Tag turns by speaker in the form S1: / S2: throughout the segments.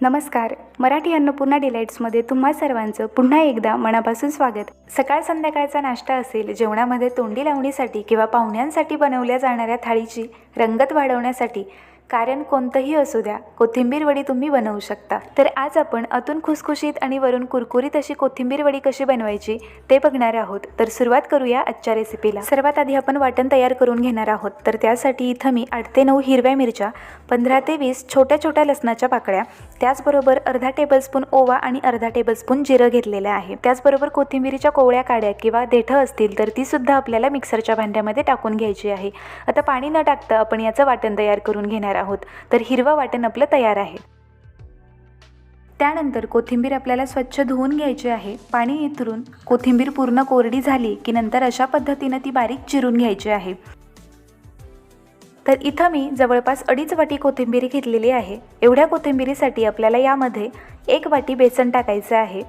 S1: नमस्कार. मराठी अन्नपूर्णा डिलाईट्समध्ये तुम्हा सर्वांचं पुन्हा एकदा मनापासून स्वागत. सकाळ संध्याकाळचा नाश्ता असेल जेवणामध्ये तोंडी लावणीसाठी किंवा पाहुण्यांसाठी बनवल्या जाणाऱ्या थाळीची रंगत वाढवण्यासाठी कारण कोणतंही असू द्या कोथिंबीर वडी तुम्ही बनवू शकता. तर आज आपण अतून खुसखुशीत आणि वरून कुरकुरीत अशी कोथिंबीर वडी कशी बनवायची ते बघणार आहोत. तर सुरुवात करूया आजच्या रेसिपीला सर्वात आधी आपण वाटण तयार करून घेणार आहोत. तर त्यासाठी इथं मी आठ ते नऊ हिरव्या मिरच्या पंधरा ते वीस छोट्या छोट्या लसणाच्या पाकळ्या त्याचबरोबर अर्धा टेबलस्पून ओवा आणि अर्धा टेबलस्पून जिरं घेतलेलं आहे. त्याचबरोबर कोथिंबीरीच्या कोवळ्या काड्या किंवा देठं असतील तर ती सुद्धा आपल्याला मिक्सरच्या भांड्यामध्ये टाकून घ्यायची आहे. आता पाणी न टाकता आपण याचं वाटण तयार करून घेणार आहोत. तर हिरवं वाटण आपलं तयार आहे. त्यानंतर कोथिंबीर आपल्याला स्वच्छ धुवून घ्यायची आहे. पाणी इतरून कोथिंबीर पूर्ण कोरडी झाली की नंतर अशा पद्धतीनं ती बारीक चिरून घ्यायची आहे. तर इथं मी जवळपास अडीच वाटी कोथिंबीर घेतलेली आहे. एवढ्या कोथिंबीरीसाठी आपल्याला यामध्ये एक वाटी बेसन टाकायचं आहे.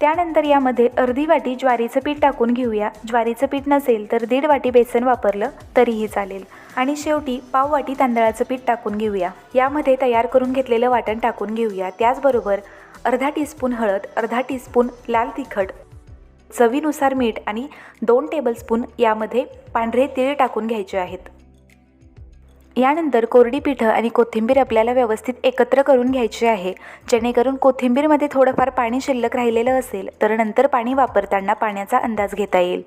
S1: त्यानंतर यामध्ये अर्धी वाटी ज्वारीचं पीठ टाकून घेऊया. ज्वारीचं पीठ नसेल तर दीड वाटी बेसन वापरलं तरीही चालेल. आणि शेवटी पाववाटी तांदळाचं पीठ टाकून घेऊया. यामध्ये तयार करून घेतलेलं वाटण टाकून घेऊया. त्याचबरोबर अर्धा टीस्पून हळद अर्धा टीस्पून लाल तिखट चवीनुसार मीठ आणि दोन टेबलस्पून यामध्ये पांढरे तीळ टाकून घ्यायचे आहेत. यानंतर कोरडी पिठं आणि कोथिंबीर आपल्याला व्यवस्थित एकत्र करून घ्यायची आहे. जेणेकरून कोथिंबीरमध्ये थोडंफार पाणी शिल्लक राहिलेलं असेल तर नंतर पाणी वापरताना पाण्याचा अंदाज घेता येईल.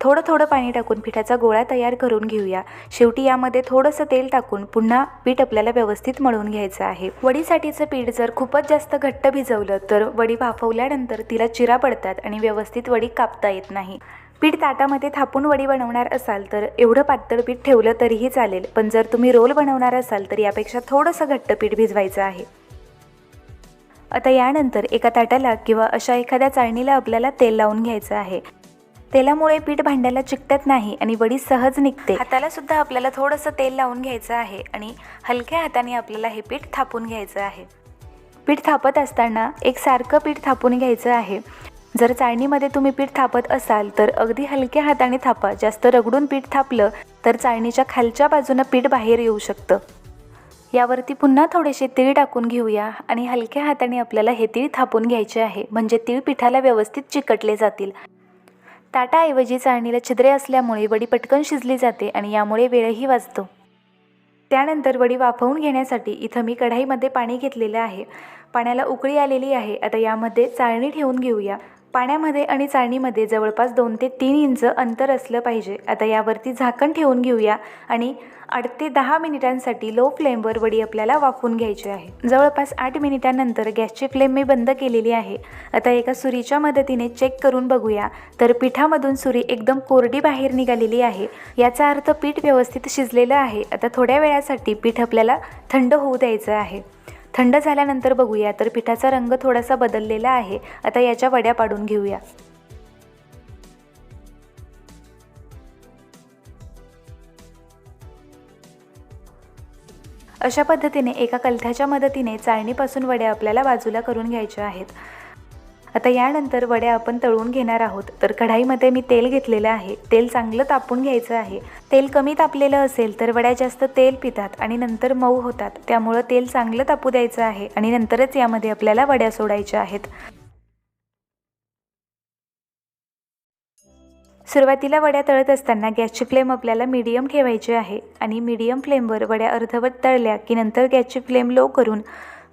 S1: थोडं थोडं पाणी टाकून पिठाचा गोळा तयार करून घेऊया. शेवटी यामध्ये थोडंसं तेल टाकून पुन्हा पीठ आपल्याला व्यवस्थित मळून घ्यायचं आहे. वडीसाठीचं पीठ जर खूपच जास्त घट्ट भिजवलं तर वडी वाफवल्यानंतर तिला चिरा पडतात आणि व्यवस्थित वडी कापता येत नाही. पीठ ताटामध्ये थापून वडी बनवणार असाल तर एवढं पातळ पीठ ठेवलं तरीही चालेल. पण जर तुम्ही रोल बनवणार असाल तर यापेक्षा थोडंसं घट्ट पीठ भिजवायचं आहे. आता यानंतर एका ताटाला किंवा अशा एखाद्या चाळणीला आपल्याला तेल लावून घ्यायचं आहे. तेलामुळे पीठ भांड्याला चिकटत नाही आणि वडी सहज निघते. हाताला सुद्धा आपल्याला थोडंसं तेल लावून घ्यायचं आहे आणि हलक्या हाताने आपल्याला हे पीठ थापून घ्यायचं आहे. पीठ थापत असताना एक सारखं पीठ थापून घ्यायचं आहे. जर चाळणीमध्ये तुम्ही पीठ थापत असाल तर अगदी हलक्या हाताने थापा. जास्त रगडून पीठ थापलं तर चाळणीच्या खालच्या बाजूनं पीठ बाहेर येऊ शकतं. यावरती पुन्हा थोडेसे तीळ टाकून घेऊया आणि हलक्या हाताने आपल्याला हे तीळ थापून घ्यायचे आहे. म्हणजे तीळ पिठाला व्यवस्थित चिकटले जातील. ताटाऐवजी चाळणीला छिद्रे असल्यामुळे वडी पटकन शिजली जाते आणि यामुळे वेळही वाचतो. त्यानंतर वडी वाफवून घेण्यासाठी इथं मी कढाईमध्ये पाणी घेतलेलं आहे. पाण्याला उकळी आलेली आहे. आता यामध्ये चाळणी ठेवून घेऊया. पाण्यामध्ये आणि चाळणीमध्ये जवळपास दोन ते तीन इंच अंतर असलं पाहिजे. आता यावरती झाकण ठेवून घेऊया आणि आठ ते दहा मिनिटांसाठी लो फ्लेमवर वडी आपल्याला वाफवून घ्यायची आहे. जवळपास आठ मिनिटांनंतर गॅसची फ्लेम मी बंद केलेली आहे. आता एका सुरीच्या मदतीने चेक करून बघूया. तर पिठामधून सुरी एकदम कोरडी बाहेर निघालेली आहे. याचा अर्थ पीठ व्यवस्थित शिजलेलं आहे. आता थोड्या वेळासाठी पीठ आपल्याला थंड होऊ द्यायचं आहे. थंड झाल्यानंतर बघूया. तर पिठाचा रंग थोडासा बदललेला आहे. आता याच्या वड्या पाडून घेऊया. अशा पद्धतीने एका कलथ्याच्या मदतीने चाळणीपासून वड्या आपल्याला बाजूला करून घ्यायच्या आहेत. आता यानंतर वड्या आपण तळून घेणार आहोत. तर कढाईमध्ये मी तेल घेतलेलं आहे. तेल चांगलं तापून घ्यायचं आहे. तेल कमी तापलेलं असेल तर वड्या जास्त तेल पितात आणि नंतर मऊ होतात. त्यामुळं तेल चांगलं तापू द्यायचं आहे आणि नंतरच यामध्ये आपल्याला वड्या सोडायच्या आहेत. सुरुवातीला वड्या तळत असताना गॅसची फ्लेम आपल्याला मीडियम ठेवायची आहे आणि मीडियम फ्लेमवर वड्या अर्धवट तळल्या की नंतर गॅसची फ्लेम लो करून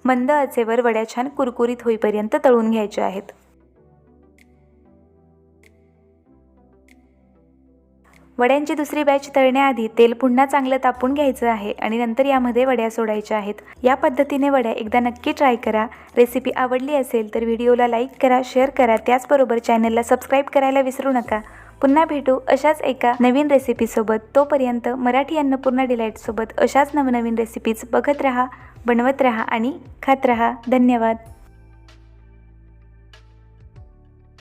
S1: मंद आचेवर वड्या छान कुरकुरीत होईपर्यंत तळून घ्यायच्या आहेत. वड्यांची दुसरी बॅच तळण्याआधी तेल पुन्हा चांगलं तापून घ्यायचं आहे आणि नंतर यामध्ये वड्या सोडायच्या आहेत. या पद्धतीने वड्या एकदा नक्की ट्राय करा. रेसिपी आवडली असेल तर व्हिडिओला लाईक करा शेअर करा. त्याचबरोबर चॅनलला सबस्क्राईब करायला विसरू नका. पुन्हा भेटू अशाच एका नवीन रेसिपीसोबत तोपर्यंत मराठी अन्नपूर्णा डिलाईटसोबत अशाच नवनवीन रेसिपीज बघत राहा बनवत राहा आणि खात राहा. धन्यवाद.